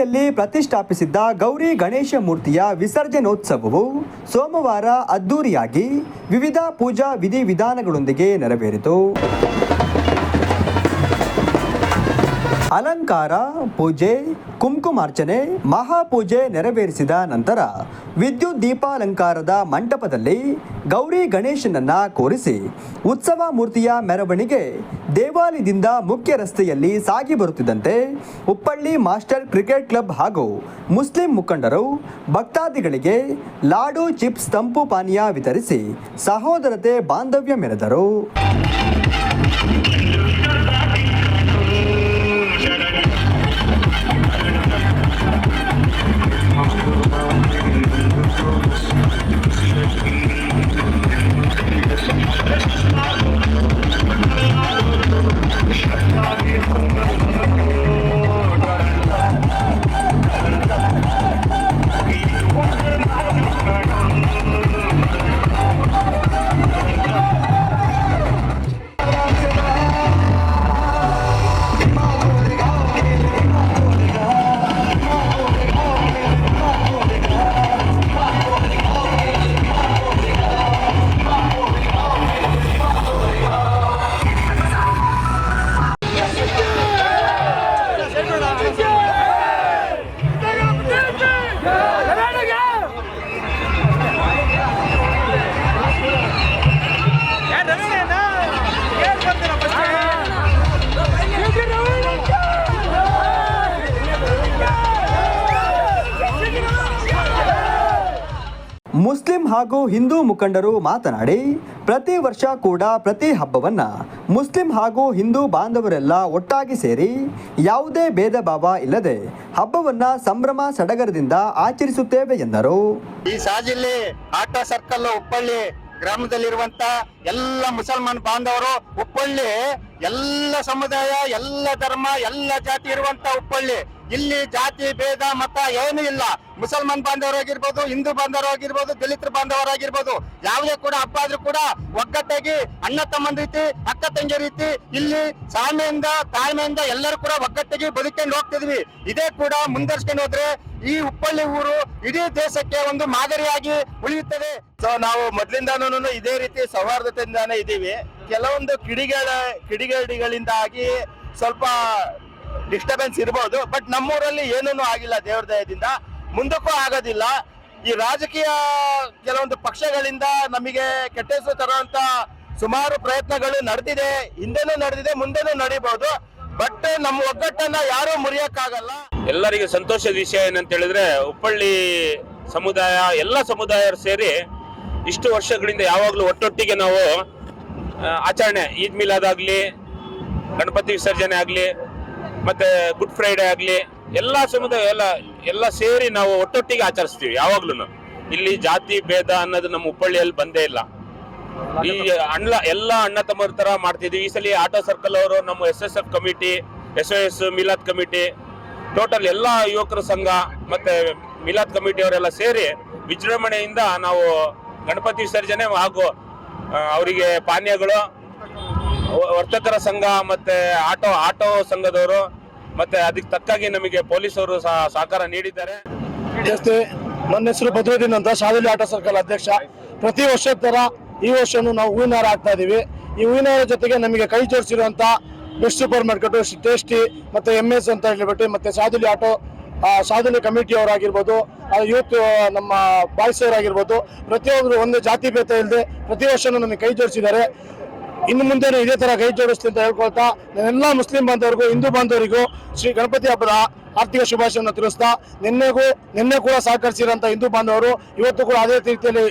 ಹುಬ್ಬಳ್ಳಿಯಲ್ಲಿ ಪ್ರತಿಷ್ಠಾಪಿಸಿದ್ದ ಗೌರಿ ಗಣೇಶ ಮೂರ್ತಿಯ ವಿಸರ್ಜನೋತ್ಸವವು ಸೋಮವಾರ ಅದ್ದೂರಿಯಾಗಿ ವಿವಿಧ ಪೂಜಾ ವಿಧಿವಿಧಾನಗಳೊಂದಿಗೆ ನೆರವೇರಿತು. ಅಲಂಕಾರ, ಪೂಜೆ, ಕುಂಕುಮಾರ್ಚನೆ, ಮಹಾಪೂಜೆ ನೆರವೇರಿಸಿದ ನಂತರ ವಿದ್ಯುತ್ ದೀಪಾಲಂಕಾರದ ಮಂಟಪದಲ್ಲಿ ಗೌರಿ ಗಣೇಶನನ್ನ ಕೂರಿಸಿ ಉತ್ಸವ ಮೂರ್ತಿಯ ಮೆರವಣಿಗೆ ದೇವಾಲಯದಿಂದ ಮುಖ್ಯ ರಸ್ತೆಯಲ್ಲಿ ಸಾಗಿ ಬರುತ್ತಿದ್ದಂತೆ ಉಪ್ಪಳ್ಳಿ ಮಾಸ್ಟರ್ ಕ್ರಿಕೆಟ್ ಕ್ಲಬ್ ಹಾಗೂ ಮುಸ್ಲಿಂ ಮುಖಂಡರು, ಭಕ್ತಾದಿಗಳಿಗೆ ಲಾಡು, ಚಿಪ್ಸ್, ತಂಪು ಪಾನೀಯ ವಿತರಿಸಿ ಸಹೋದರತೆ, ಬಾಂಧವ್ಯ ಮೆರೆದರು. ಮುಸ್ಲಿಂ ಹಾಗೂ ಹಿಂದೂ ಮುಖಂಡರು ಮಾತನಾಡಿ, ಪ್ರತಿ ವರ್ಷ ಕೂಡ ಪ್ರತಿ ಹಬ್ಬವನ್ನ ಮುಸ್ಲಿಂ ಹಾಗೂ ಹಿಂದೂ ಬಾಂಧವರೆಲ್ಲ ಒಟ್ಟಾಗಿ ಸೇರಿ ಯಾವುದೇ ಭೇದ ಭಾವ ಇಲ್ಲದೆ ಹಬ್ಬವನ್ನ ಸಂಭ್ರಮ ಸಡಗರದಿಂದ ಆಚರಿಸುತ್ತೇವೆ ಎಂದರು. ಈ ಸಾಜಿಲ್ಲಿ ಆಟೋ ಸರ್ಕಲ್ ಉಪ್ಪಳ್ಳಿ ಗ್ರಾಮದಲ್ಲಿರುವಂತ ಎಲ್ಲ ಮುಸಲ್ಮಾನ್ ಬಾಂಧವರು ಉಪ್ಪಳ್ಳಿ ಎಲ್ಲ ಸಮುದಾಯ, ಎಲ್ಲ ಧರ್ಮ, ಎಲ್ಲ ಜಾತಿ ಇರುವಂತ ಉಪ್ಪಳ್ಳಿ ಇಲ್ಲಿ ಜಾತಿ, ಭೇದ, ಮತ ಏನು ಇಲ್ಲ. ಮುಸಲ್ಮಾನ್ ಬಾಂಧವರಾಗಿರ್ಬೋದು, ಹಿಂದೂ ಬಾಂಧವರಾಗಿರ್ಬೋದು ದಲಿತ ಬಾಂಧವರಾಗಿರ್ಬೋದು, ಯಾವುದೇ ಕೂಡ ಹಬ್ಬ ಆದ್ರೂ ಕೂಡ ಒಗ್ಗಟ್ಟಾಗಿ ಅಣ್ಣ ತಮ್ಮನ ರೀತಿ, ಅಕ್ಕ ತಂಗಿ ರೀತಿ ಇಲ್ಲಿ ಸಾಮೆಯಿಂದ, ತಾಳ್ಮೆಯಿಂದ ಎಲ್ಲರೂ ಕೂಡ ಒಗ್ಗಟ್ಟಾಗಿ ಬದುಕೊಂಡು ಹೋಗ್ತಿದ್ವಿ. ಇದೇ ಕೂಡ ಮುಂದರ್ಸ್ಕೊಂಡು ಹೋದ್ರೆ ಈ ಉಪ್ಪಳ್ಳಿ ಊರು ಇಡೀ ದೇಶಕ್ಕೆ ಒಂದು ಮಾದರಿಯಾಗಿ ಉಳಿಯುತ್ತದೆ. ಸೊ ನಾವು ಮೊದ್ಲಿಂದಾನು ಇದೇ ರೀತಿ ಸೌಹಾರ್ದತೆಯಿಂದಾನೇ ಇದೀವಿ ಕೆಲವೊಂದು ಕಿಡಿಗಳ, ಕಿಡಿಗೇಡಿಗಳಿಂದಾಗಿ ಸ್ವಲ್ಪ ಡಿಸ್ಟರ್ಬೆನ್ಸ್ ಇರಬಹುದು ಬಟ್ ನಮ್ಮೂರಲ್ಲಿ ಏನೂ ಆಗಿಲ್ಲ ದೇವ್ರ ದಯದಿಂದ. ಮುಂದಕ್ಕೂ ಆಗೋದಿಲ್ಲ. ಈ ರಾಜಕೀಯ ಕೆಲವೊಂದು ಪಕ್ಷಗಳಿಂದ ನಮಗೆ ಕೆಟ್ಟ ಹೆಸರು ತರುವಂತ ಸುಮಾರು ಪ್ರಯತ್ನಗಳು ನಡೆದಿದೆ. ಹಿಂದೆನೂ ನಡೆದಿದೆ, ಮುಂದೆನೂ ನಡೀಬಹುದು ಬಟ್ ನಮ್ಮ ಒಗ್ಗಟ್ಟನ್ನ ಯಾರೂ ಮುರಿಯಕ್ಕಾಗಲ್ಲ. ಎಲ್ಲರಿಗೆ ಸಂತೋಷದ ವಿಷಯ ಏನಂತ ಹೇಳಿದ್ರೆ ಉಪ್ಪಳ್ಳಿ ಸಮುದಾಯ, ಎಲ್ಲ ಸಮುದಾಯರು ಸೇರಿ ಇಷ್ಟು ವರ್ಷಗಳಿಂದ ಯಾವಾಗಲೂ ಒಟ್ಟೊಟ್ಟಿಗೆ ನಾವು ಆಚರಣೆ, ಈದ್ ಮಿಲಾದ್ ಆಗ್ಲಿ, ಗಣಪತಿ ವಿಸರ್ಜನೆ ಆಗ್ಲಿ ಮತ್ತೆ ಗುಡ್ ಫ್ರೈಡೆ ಆಗಲಿ, ಎಲ್ಲ ಸಮುದಾಯ, ಎಲ್ಲ ಎಲ್ಲ ಸೇರಿ ನಾವು ಒಟ್ಟೊಟ್ಟಿಗೆ ಆಚರಿಸ್ತೀವಿ ಯಾವಾಗ್ಲೂ ಇಲ್ಲಿ ಜಾತಿ ಭೇದ ಅನ್ನೋದು ನಮ್ಮ ಹುಬ್ಬಳ್ಳಿಯಲ್ಲಿ ಬಂದೇ ಇಲ್ಲ. ಈ ಅಣ್ಣ, ಎಲ್ಲ ಅಣ್ಣ ತಮ್ಮರ ತರ ಮಾಡ್ತಿದ್ವಿ ಈ ಸಲ ಆಟೋ ಸರ್ಕಲ್ ಅವರು ನಮ್ಮ S S F committee S S Milad committee total ಎಲ್ಲ ಯುವಕರ ಸಂಘ, ಮತ್ತೆ ಮಿಲಾದ್ ಕಮಿಟಿ ಅವರೆಲ್ಲ ಸೇರಿ ವಿಜೃಂಭಣೆಯಿಂದ ನಾವು ಗಣಪತಿ ವಿಸರ್ಜನೆ ಹಾಗೂ ಅವರಿಗೆ ಪಾನೀಯಗಳು ವರ್ತಕರ ಸಂಘ ಮತ್ತೆ ಆಟೋ ಆಟೋ ಸಂಘದವರು ಮತ್ತೆ ಅದಕ್ಕೆ ತಕ್ಕಾಗಿ ನಮಗೆ ಪೊಲೀಸರು ಸಹ ಸಹಕಾರ ನೀಡಿದ್ದಾರೆ. ಜಾಸ್ತಿ ನನ್ನ ಹೆಸರು ಭದ್ರದಿನ ಅಂತ ಶಾದಲಿ ಆಟೋ ಸರ್ಕಲ್ ಅಧ್ಯಕ್ಷ. ಪ್ರತಿ ವರ್ಷದ ತರ ಈ ವರ್ಷನೂ ನಾವು ಹೂವಿನ ಹಾರ ಹಾಕ್ತಾ ಇದೀವಿ. ಈ ಹೂವಿನ ಹಾರ ಜೊತೆಗೆ ನಮಗೆ ಕೈ ಜೋಡಿಸಿರುವಂತ ಬೆಸ್ಟ್ ಸೂಪರ್ ಮಾರ್ಕೆಟ್ ಟೇಸ್ಟಿ ಮತ್ತೆ ಎಂ ಎಸ್ ಅಂತ ಹೇಳ್ಬಿಟ್ಟು ಮತ್ತೆ ಸಾದುಲಿ ಆಟೋ ಸಾಧನೆ ಕಮಿಟಿ ಅವರಾಗಿರ್ಬೋದು ಯೂತ್ ನಮ್ಮ ಬಾಯ್ಸ್ ಅವರಾಗಿರ್ಬೋದು ಪ್ರತಿಯೊಬ್ಬರು ಒಂದು ಜಾತಿ ಭೇದ ಇಲ್ಲದೆ ಪ್ರತಿ ವರ್ಷನೂ ನಮಗೆ ಕೈ ಜೋಡಿಸಿದ್ದಾರೆ. ಇನ್ನು ಮುಂದೆ ಇದೇ ತರ ಕೈ ಜೋಡಿಸ್ತೀನಿ ಅಂತ ಹೇಳ್ಕೊಳ್ತಾ ಎಲ್ಲ ಮುಸ್ಲಿಂ ಬಾಂಧವರಿಗೂ, ಹಿಂದೂ ಬಾಂಧವರಿಗೂ ಶ್ರೀ ಗಣಪತಿ ಹಬ್ಬದ ಆರ್ಥಿಕ ಶುಭಾಶಯವನ್ನು ತಿಳಿಸ್ತಾ ನಿನ್ನೆಗೂ, ನಿನ್ನೆ ಕೂಡ ಸಹಕರಿಸಿರೋಂಥ ಹಿಂದೂ ಬಾಂಧವರು ಇವತ್ತು ಕೂಡ ಅದೇ ರೀತಿಯಲ್ಲಿ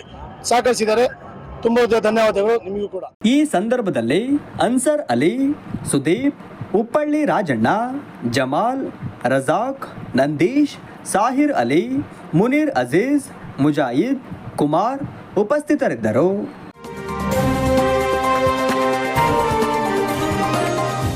ಸಹಕರಿಸಿದ್ದಾರೆ. ತುಂಬ ಧನ್ಯವಾದಗಳು ನಿಮಗೂ ಕೂಡ. ಈ ಸಂದರ್ಭದಲ್ಲಿ ಅನ್ಸರ್ ಅಲಿ, ಸುದೀಪ್, ಉಪ್ಪಳ್ಳಿ ರಾಜಣ್ಣ, ಜಮಾಲ್, ರಜಾಕ್, ನಂದೀಶ್, ಸಾಹಿರ್ ಅಲಿ, ಮುನೀರ್ ಅಜೀಜ್ ಮುಜಾಯಿದ್ ಕುಮಾರ್ ಉಪಸ್ಥಿತರಿದ್ದರು.